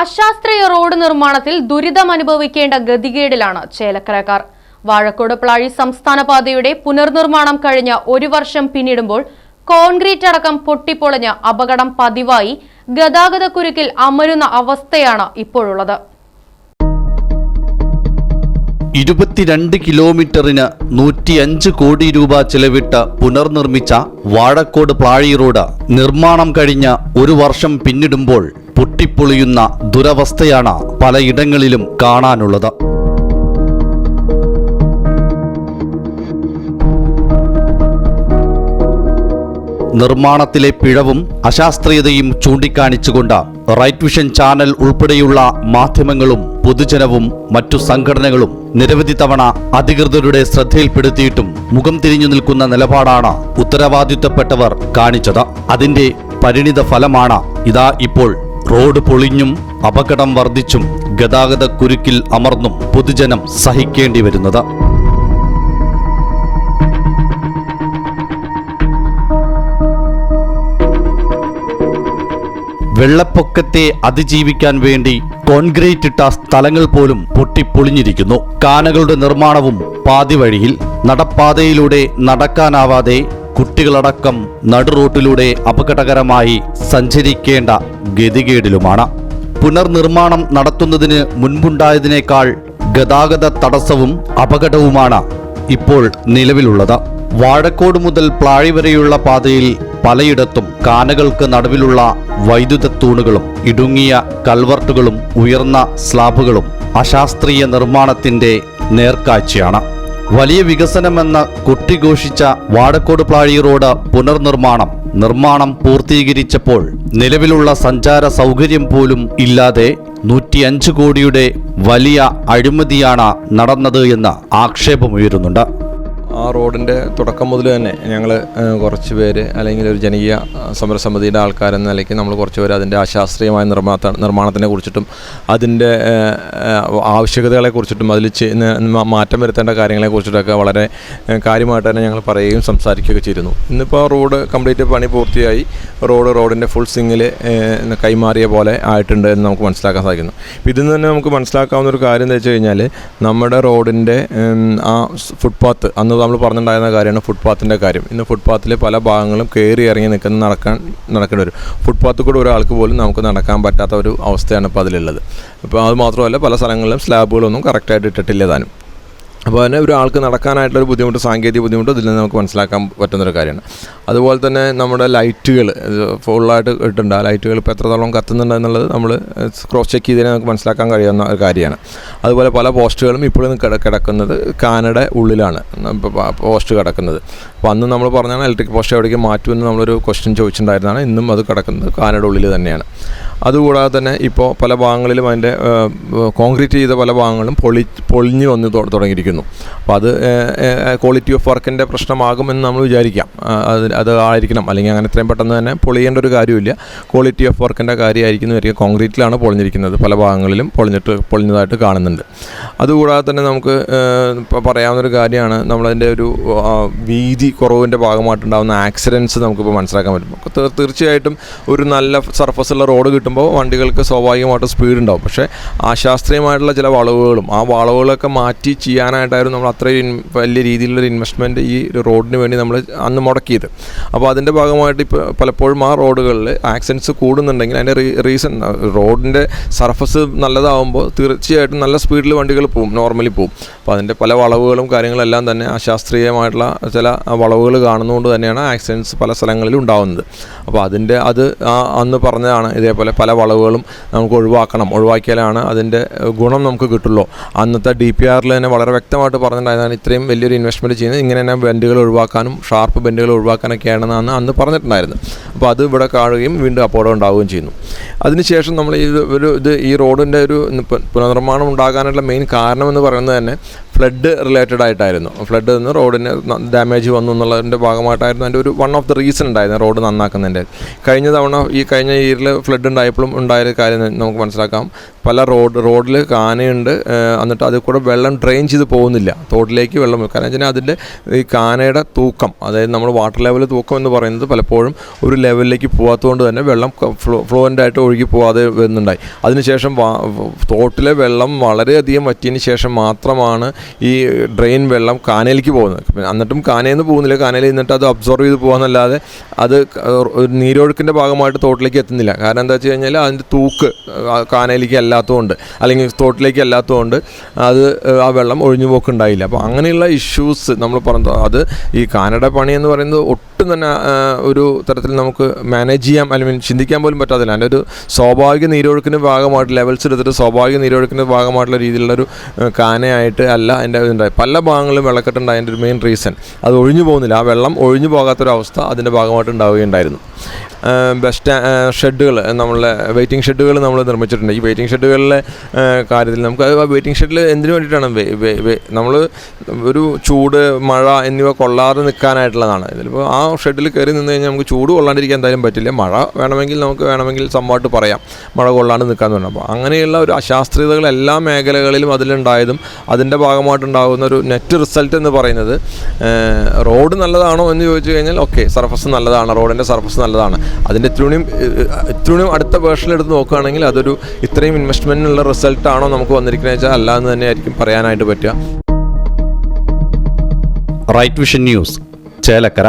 അശാസ്ത്രീയ road നിർമ്മാണത്തിൽ ദുരിതം അനുഭവിക്കേണ്ട ഗതികേടിലാണ് ചേലക്കരക്കാർ. വാഴക്കോട് പ്ലാഴി സംസ്ഥാന പാതയുടെ പുനർനിർമ്മാണം കഴിഞ്ഞ ഒരു വർഷം പിന്നിടുമ്പോൾ കോൺക്രീറ്റ് അടക്കം പൊട്ടിപ്പൊളഞ്ഞ അപകടം പതിവായി ഗതാഗത കുരുക്കിൽ അമരുന്ന അവസ്ഥയാണ് ഇപ്പോഴുള്ളത്. ഇരുപത്തിരണ്ട് കിലോമീറ്ററിന് നൂറ്റിയഞ്ച് കോടി രൂപ ചെലവിട്ട് പുനർനിർമ്മിച്ച വാഴക്കോട് പ്ലാഴി റോഡ് നിർമ്മാണം കഴിഞ്ഞ ഒരു വർഷം പിന്നിടുമ്പോൾ പൊട്ടിപ്പൊളിയുന്ന ദുരവസ്ഥയാണ് പലയിടങ്ങളിലും കാണാനുള്ളത്. നിർമ്മാണത്തിലെ പിഴവും അശാസ്ത്രീയതയും ചൂണ്ടിക്കാണിച്ചുകൊണ്ട് റൈറ്റ് വിഷൻ ചാനൽ ഉൾപ്പെടെയുള്ള മാധ്യമങ്ങളും പൊതുജനവും മറ്റു സംഘടനകളും നിരവധി തവണ അധികൃതരുടെ ശ്രദ്ധയിൽപ്പെടുത്തിയിട്ടും മുഖം തിരിഞ്ഞു നിൽക്കുന്ന നിലപാടാണ് ഉത്തരവാദിത്തപ്പെട്ടവർ കാണിച്ചത്. അതിന്റെ പരിണിത ഫലമാണ് ഇതാ ഇപ്പോൾ റോഡ് പൊളിഞ്ഞും അപകടം വർദ്ധിച്ചും ഗതാഗത കുരുക്കിൽ അമർന്നും പൊതുജനം സഹിക്കേണ്ടി വരുന്നത്. വെള്ളപ്പൊക്കത്തെ അതിജീവിക്കാൻ വേണ്ടി കോൺക്രീറ്റ് ഇട്ട സ്ഥലങ്ങൾ പോലും പൊട്ടിപ്പൊളിഞ്ഞിരിക്കുന്നു. കാനകളുടെ നിർമ്മാണവും പാതിവഴിയിൽ നടപ്പാതയിലൂടെ നടക്കാനാവാതെ കുട്ടികളടക്കം നടുറോട്ടിലൂടെ അപകടകരമായി സഞ്ചരിക്കേണ്ട ഗതികേടിലുമാണ്. പുനർനിർമ്മാണം നടത്തുന്നതിന് മുൻപുണ്ടായതിനേക്കാൾ ഗതാഗത തടസ്സവും അപകടവുമാണ് ഇപ്പോൾ നിലവിലുള്ളത്. വാഴക്കോട് മുതൽ പ്ലാഴി വരെയുള്ള പാതയിൽ പലയിടത്തും കാനകൾക്ക് നടുവിലുള്ള വൈദ്യുത തൂണുകളും ഇടുങ്ങിയ കൽവർട്ടുകളും ഉയർന്ന സ്ലാബുകളും അശാസ്ത്രീയ നിർമ്മാണത്തിന്റെ നേർക്കാഴ്ചയാണ്. വലിയ വികസനമെന്ന് കുട്ടിഘോഷിച്ച വാടക്കോട് പ്ലാഴി റോഡ് പുനർനിർമ്മാണം നിർമ്മാണം പൂർത്തീകരിച്ചപ്പോൾ നിലവിലുള്ള സഞ്ചാര സൗകര്യം പോലും ഇല്ലാതെ നൂറ്റിയഞ്ച് കോടിയുടെ വലിയ അഴിമതിയാണ് നടന്നത് എന്ന് ആക്ഷേപമുയരുന്നുണ്ട്. ആ റോഡിന്റെ തുടക്കം മുതൽ തന്നെ ഞങ്ങൾ കുറച്ച് പേര് അല്ലെങ്കിൽ ഒരു ജനകീയ സമരസമിതിയുടെ ആൾക്കാരെന്ന നിലയ്ക്ക് നമ്മൾ കുറച്ച് പേര് അതിന്റെ അശാസ്ത്രീയമായ നിർമ്മാണ നിർമ്മാണത്തിനെ കുറിച്ചിട്ടും അതിന്റെ ആവശ്യകതകളെ കുറിച്ചിട്ടും അതിൽ മാറ്റം വരുത്തേണ്ട കാര്യങ്ങളെ കുറിച്ചിട്ടൊക്കെ വളരെ കാര്യമായിട്ട് തന്നെ ഞങ്ങൾ പറയുകയും സംസാരിക്കുകയൊക്കെ ചെയ്തിരുന്നു. ഇന്നിപ്പോൾ റോഡ് കംപ്ലീറ്റ് പണി പൂർത്തിയായി. റോഡ് റോഡിന്റെ ഫുൾ സിങ്ങിൽ കൈമാറിയ പോലെ ആയിട്ടുണ്ട് എന്ന് നമുക്ക് മനസ്സിലാക്കാൻ സാധിക്കുന്നു. ഇതിൽ നിന്ന് തന്നെ നമുക്ക് മനസ്സിലാക്കാവുന്ന ഒരു കാര്യം എന്താ വെച്ച് കഴിഞ്ഞാൽ നമ്മുടെ റോഡിന്റെ ആ ഫുട്പാത്ത് അന്ന് നമ്മൾ പറഞ്ഞിട്ടുണ്ടായിരുന്ന കാര്യമാണ് ഫുട്പാത്തിന്റെ കാര്യം. ഇന്ന് ഫുട്പാത്തിലെ പല ഭാഗങ്ങളും കയറി ഇറങ്ങി നിൽക്കുന്ന നടക്കാൻ നടക്കേണ്ടി വരും. ഫുട്പാത്തിൽ കൂടെ ഒരാൾക്ക് പോലും നമുക്ക് നടക്കാൻ പറ്റാത്ത ഒരു അവസ്ഥയാണ് ഇപ്പോൾ അതിലുള്ളത്. ഇപ്പോൾ അത് മാത്രമല്ല പല സ്ഥലങ്ങളിലും സ്ലാബുകളൊന്നും കറക്റ്റായിട്ട് ഇട്ടിട്ടില്ല താനും. അപ്പോൾ തന്നെ ഒരാൾക്ക് നടക്കാനായിട്ടുള്ളൊരു ബുദ്ധിമുട്ട് സാങ്കേതിക ബുദ്ധിമുട്ട് ഇതിൽ നിന്ന് നമുക്ക് മനസ്സിലാക്കാൻ പറ്റുന്നൊരു കാര്യമാണ്. അതുപോലെ തന്നെ നമ്മുടെ ലൈറ്റുകൾ ഫുള്ളായിട്ട് കിട്ടുന്നുണ്ട് ആ ലൈറ്റുകൾ ഇപ്പോൾ എത്രത്തോളം കത്തുന്നുണ്ട് എന്നുള്ളത് നമ്മൾ ക്രോസ് ചെക്ക് ചെയ്തതിനെ നമുക്ക് മനസ്സിലാക്കാൻ കഴിയുന്ന ഒരു കാര്യമാണ്. അതുപോലെ പല പോസ്റ്റുകളും ഇപ്പോഴും കിട കിടക്കുന്നത് കാനയുടെ ഉള്ളിലാണ്. പോസ്റ്റ് കിടക്കുന്നത്. അപ്പോൾ അന്ന് നമ്മൾ പറഞ്ഞാണ് ഇലക്ട്രിക് പോസ്റ്റ് എവിടേക്ക് മാറ്റുമെന്ന് നമ്മളൊരു ക്വസ്റ്റ്യൻ ചോദിച്ചിട്ടുണ്ടായിരുന്നതാണ്. ഇന്നും അത് കിടക്കുന്നത് കാനഡ ഉള്ളിൽ തന്നെയാണ്. അതുകൂടാതെ തന്നെ ഇപ്പോൾ പല ഭാഗങ്ങളിലും അതിന്റെ കോൺക്രീറ്റ് ചെയ്ത പല ഭാഗങ്ങളും പൊളി പൊളിഞ്ഞു വന്ന് തൊ- തുടങ്ങിയിരിക്കുന്നു അപ്പോൾ അത് ക്വാളിറ്റി ഓഫ് വർക്കിന്റെ പ്രശ്നമാകുമെന്ന് നമ്മൾ വിചാരിക്കാം. അത് അത് ആയിരിക്കണം. അല്ലെങ്കിൽ അങ്ങനെ ഇത്രയും പെട്ടെന്ന് തന്നെ പൊളിയേണ്ട ഒരു കാര്യമില്ല ക്വാളിറ്റി ഓഫ് വർക്കിന്റെ കാര്യമായിരിക്കുന്നു വരിക കോൺക്രീറ്റിലാണ് പൊളിഞ്ഞിരിക്കുന്നത്. പല ഭാഗങ്ങളിലും പൊളിഞ്ഞിട്ട് പൊളിഞ്ഞതായിട്ട് കാണുന്നുണ്ട്. അതുകൂടാതെ തന്നെ നമുക്ക് ഇപ്പോൾ പറയാവുന്നൊരു കാര്യമാണ്. നമ്മളതിന്റെ ഒരു വീതി കുറവിന്റെ ഭാഗമായിട്ടുണ്ടാകുന്ന ആക്സിഡൻസ് നമുക്കിപ്പോൾ മനസ്സിലാക്കാൻ പറ്റും. തീർച്ചയായിട്ടും ഒരു നല്ല സർഫസുള്ള റോഡ് കിട്ടുമ്പോൾ വണ്ടികൾക്ക് സ്വാഭാവികമായിട്ട് സ്പീഡ് ഉണ്ടാവും. പക്ഷേ അശാസ്ത്രീയമായിട്ടുള്ള ചില വളവുകളും ആ വളവുകളൊക്കെ മാറ്റി ചെയ്യാനായിട്ടായിരുന്നു നമ്മൾ അത്രയും വലിയ രീതിയിലുള്ളൊരു ഇൻവെസ്റ്റ്മെന്റ് ഈ ഒരു റോഡിന് വേണ്ടി നമ്മൾ അന്ന് മുടക്കിയത്. അപ്പോൾ അതിന്റെ ഭാഗമായിട്ട് ഇപ്പോൾ പലപ്പോഴും ആ റോഡുകളിൽ ആക്സിഡൻസ് കൂടുന്നുണ്ടെങ്കിൽ അതിന്റെ റീസൺ റോഡിന്റെ സർഫസ് നല്ലതാവുമ്പോൾ തീർച്ചയായിട്ടും നല്ല സ്പീഡിൽ വണ്ടികൾ പോവും നോർമലി പോവും. അപ്പോൾ അതിന്റെ പല വളവുകളും കാര്യങ്ങളെല്ലാം തന്നെ അശാസ്ത്രീയമായിട്ടുള്ള ചില വളവുകൾ കാണുന്നതുകൊണ്ട് തന്നെയാണ് ആക്സിഡൻസ് പല സ്ഥലങ്ങളിൽ ഉണ്ടാകുന്നത് അപ്പോൾ അതിന്റെ അത് അന്ന് പറഞ്ഞതാണ് ഇതേപോലെ പല വളവുകളും നമുക്ക് ഒഴിവാക്കണം. ഒഴിവാക്കിയാലാണ് അതിന്റെ ഗുണം നമുക്ക് കിട്ടുള്ളൂ. അന്നത്തെ ഡി പി ആറിൽ തന്നെ വളരെ വ്യക്തമായിട്ട് പറഞ്ഞിട്ടുണ്ടായിരുന്നാണ് ഇത്രയും വലിയൊരു ഇൻവെസ്റ്റ്മെന്റ് ചെയ്യുന്നത്. ഇങ്ങനെ തന്നെ ബെൻഡുകൾ ഒഴിവാക്കാനും ഷാർപ്പ് ബെൻഡുകൾ ഒഴിവാക്കാനൊക്കെയാണെന്നാണ് അന്ന് അന്ന് പറഞ്ഞിട്ടുണ്ടായിരുന്നു അപ്പോൾ അത് ഇവിടെ കാണുകയും വീണ്ടും അപകടം ഉണ്ടാവുകയും ചെയ്യുന്നു. അതിനുശേഷം നമ്മൾ ഈ ഒരു ഇത് ഈ റോഡിന്റെ ഒരു പുനർനിർമ്മാണം ഉണ്ടാകാനുള്ള മെയിൻ കാരണം എന്ന് പറയുന്നത് തന്നെ ഫ്ലഡ് റിലേറ്റഡ് ആയിട്ടായിരുന്നു. ഫ്ലഡ് നിന്ന് റോഡിന് ഡാമേജ് വന്നു എന്നുള്ളതിന്റെ ഭാഗമായിട്ടായിരുന്നു അതിന്റെ ഒരു വൺ ഓഫ് ദി റീസൺ ഉണ്ടായിരുന്നു റോഡ് നന്നാക്കുന്നതിന്റെ. കഴിഞ്ഞ തവണ ഈ കഴിഞ്ഞ ഇയറിൽ ഫ്ലഡ് ഉണ്ടായപ്പോഴും ഉണ്ടായ കാര്യം നമുക്ക് മനസ്സിലാക്കാം. പല റോഡ് റോഡിൽ കാനയുണ്ട് എന്നിട്ട് അതിൽ കൂടെ വെള്ളം ഡ്രെയിൻ ചെയ്ത് പോകുന്നില്ല. തോട്ടിലേക്ക് വെള്ളം. കാരണം വെച്ചാൽ അതിന്റെ ഈ കാനയുടെ തൂക്കം അതായത് നമ്മൾ വാട്ടർ ലെവൽ തൂക്കം എന്ന് പറയുന്നത് പലപ്പോഴും ഒരു ലെവലിലേക്ക് പോകാത്തതുകൊണ്ട് തന്നെ വെള്ളം ഫ്ലോ ആയിട്ട് ഒഴുകി പോകാതെ വരുന്നുണ്ടായി. അതിനുശേഷം തോട്ടിലെ വെള്ളം വളരെയധികം വറ്റിയതിന് ശേഷം മാത്രമാണ് ഈ ഡ്രെയിൻ വെള്ളം കാനയിലേക്ക് പോകുന്നത്. എന്നിട്ടും കാനയിൽ നിന്ന് പോകുന്നില്ല. കാനയിൽ നിന്നിട്ട് അത് അബ്സോർവ് ചെയ്ത് പോകാന്നല്ലാതെ അത് നീരൊഴുക്കിന്റെ ഭാഗമായിട്ട് തോട്ടിലേക്ക് എത്തുന്നില്ല. കാരണം എന്താ വെച്ച് കഴിഞ്ഞാൽ അതിന്റെ തൂക്ക് കാനയിലേക്ക് അല്ലാത്തതുകൊണ്ട് അല്ലെങ്കിൽ തോട്ടിലേക്ക് അല്ലാത്തതുകൊണ്ട് അത് ആ വെള്ളം ഒഴിഞ്ഞു പോക്കുണ്ടായില്ല അപ്പോൾ അങ്ങനെയുള്ള ഇഷ്യൂസ് നമ്മൾ പറഞ്ഞത് അത് ഈ കാനഡ പണി എന്ന് പറയുന്നത് ഒട്ടും തന്നെ ഒരു തരത്തിൽ നമുക്ക് മാനേജ് ചെയ്യാം. അല്ലെങ്കിൽ ചിന്തിക്കാൻ പോലും പറ്റാതില്ല. അതിന്റെ ഒരു സ്വാഭാവിക നീരൊഴുക്കിന്റെ ഭാഗമായിട്ട് ലെവൽസ് എടുത്തിട്ട് സ്വാഭാവിക നീരൊഴുക്കിന്റെ ഭാഗമായിട്ടുള്ള രീതിയിലുള്ള ഒരു കാനയായിട്ട് അല്ല അതിന്റെ ഇതുണ്ടായി പല ഭാഗങ്ങളിലും വെള്ളക്കെട്ടുണ്ടായ അതിന്റെ ഒരു മെയിൻ റീസൺ അത് ഒഴിഞ്ഞു പോകുന്നില്ല. ആ വെള്ളം ഒഴിഞ്ഞു പോകാത്തൊരവസ്ഥ അതിന്റെ ഭാഗമായിട്ട് ഉണ്ടാവുകയുണ്ടായിരുന്നു. ബെസ്റ്റ് സ്റ്റാ ഷെഡുകൾ നമ്മളെ വെയിറ്റിംഗ് ഷെഡുകൾ നമ്മൾ നിർമ്മിച്ചിട്ടുണ്ട്. ഈ വെയിറ്റിംഗ് ഷെഡുകളിലെ കാര്യത്തിൽ നമുക്ക് ആ വെയിറ്റിംഗ് ഷെഡിൽ എന്തിനു വേണ്ടിയിട്ടാണ്? നമ്മൾ ഒരു ചൂട് മഴ എന്നിവ കൊള്ളാതെ നിൽക്കാനായിട്ടുള്ളതാണ്. ഇതിലിപ്പോൾ ആ ഷെഡിൽ കയറി നിന്ന് കഴിഞ്ഞാൽ നമുക്ക് ചൂട് കൊള്ളാണ്ടിരിക്കാൻ എന്തായാലും പറ്റില്ല. മഴ വേണമെങ്കിൽ നമുക്ക് വേണമെങ്കിൽ സംഭവമായിട്ട് പറയാം. മഴ കൊള്ളാണ്ട് നിൽക്കാമെന്ന് വേണം അപ്പോൾ അങ്ങനെയുള്ള ഒരു അശാസ്ത്രീയതകൾ എല്ലാ മേഖലകളിലും അതിലുണ്ടായതും അതിന്റെ ഭാഗമായിട്ടുണ്ടാകുന്ന ഒരു നെറ്റ് റിസൾട്ട് എന്ന് പറയുന്നത് റോഡ് നല്ലതാണോ എന്ന് ചോദിച്ചു കഴിഞ്ഞാൽ ഓക്കെ സർഫസ് നല്ലതാണ് റോഡിന്റെ സർഫസ് നല്ലതാണ്. അതിന്റെ ഇത്രയും ഇത്രയും അടുത്ത വേർഷനിലെടുത്ത് നോക്കുകയാണെങ്കിൽ അതൊരു ഇത്രയും ഇൻവെസ്റ്റ്മെന്റിനുള്ള റിസൾട്ടാണോ നമുക്ക് വന്നിരിക്കുന്നത് വെച്ചാൽ അല്ല എന്ന് തന്നെയായിരിക്കും പറയാനായിട്ട് പറ്റുക. Right Vision News Chelakkara.